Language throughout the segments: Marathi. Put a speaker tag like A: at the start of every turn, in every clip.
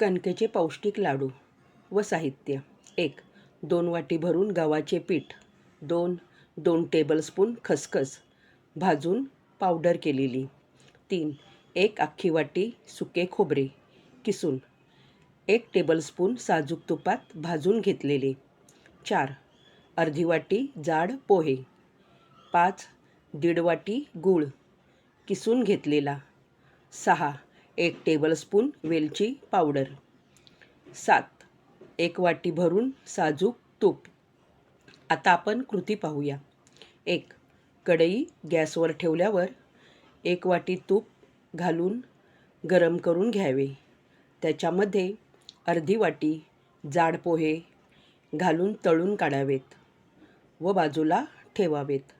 A: कणकेचे पौष्टिक लाडू व साहित्य. एक दोन वाटी भरून गव्हाचे पीठ. दोन दोन टेबलस्पून खसखस. भाजून पावडर केलेली. तीन एक अख्खी वाटी सुके खोबरे. किसून एक टेबलस्पून साजूक तुपात भाजून घेतलेले. चार अर्धी वाटी जाड पोहे. पाच दीड वाटी गूळ. किसून घेतलेला. सहा एक टेबलस्पून वेलची पावडर सात एक वाटी भरून साजूक तूप. आता आपण कृती पाहूया. एक कढई गॅसवर ठेवल्यावर एक वाटी तूप घालून गरम करून घ्यावे. त्याच्यामध्ये अर्धी वाटी जाड पोहे घालून तळून काढावेत व बाजूला ठेवावेत.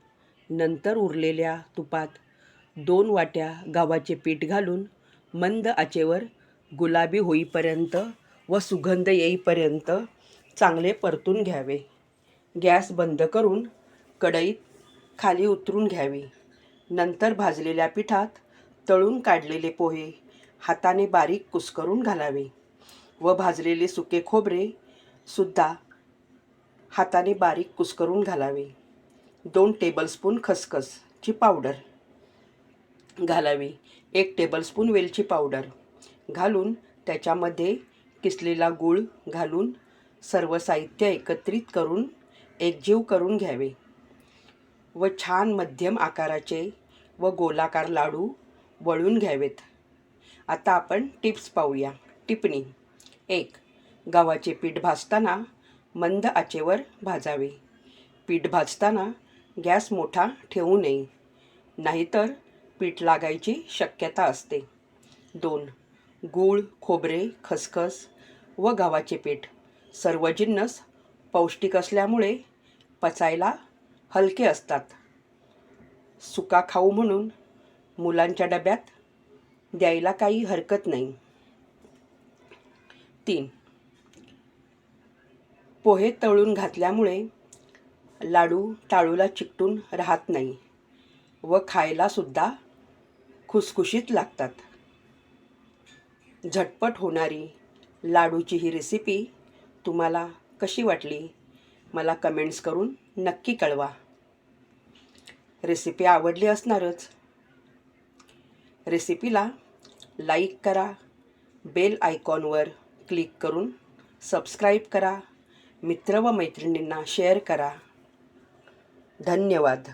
A: नंतर उरलेल्या तुपात दोन वाट्या गव्हाचे पीठ घालून मंद आचेवर गुलाबी होईपर्यंत व सुगंध येईपर्यंत चांगले परतून घ्यावे. गॅस बंद करून कढईत खाली उतरून घ्यावे. नंतर भाजलेल्या पिठात तळून काढलेले पोहे हाताने बारीक कुस्करून घालावे व भाजलेले सुके खोबरे सुद्धा हाताने बारीक कुस्करून घालावे. दोन टेबलस्पून खसखसची पावडर घालावी. एक टेबलस्पून वेलची पावडर घालून त्याच्यामध्ये किसलेला गूळ घालून सर्व साहित्य एकत्रित करून एकजीव करून घ्यावे. व छान मध्यम आकाराचे व गोलाकार लाडू वळून घ्यावेत. आता आपण टिप्स पाहूया. टिपणी. एक गव्हाचे पीठ भाजताना मंद आचेवर भाजावे. पीठ भाजताना गॅस मोठा ठेवू नये. नाहीतर पीठ लागायची शक्यता असते. दोन गूळ खोबरे खसखस व गव्हाचे पीठ. सर्व जिन्नस पौष्टिक असल्यामुळे पचायला हलके असतात. सुका खाऊ म्हणून मुलांच्या डब्यात द्यायला काही हरकत नाही. तीन पोहे तळून घातल्यामुळे लाडू टाळूला चिकटून राहत नाही व खायलासुद्धा खुसखुशीत लागतात. झटपट होणारी लाडूची ही रेसिपी तुम्हाला कशी वाटली? मला कमेंट्स करून नक्की कळवा. रेसिपी आवडली असणारच. रेसिपीला लाईक करा. बेल आयकॉनवर क्लिक करून सबस्क्राईब करा. मित्र व मैत्रिणींना शेअर करा. धन्यवाद.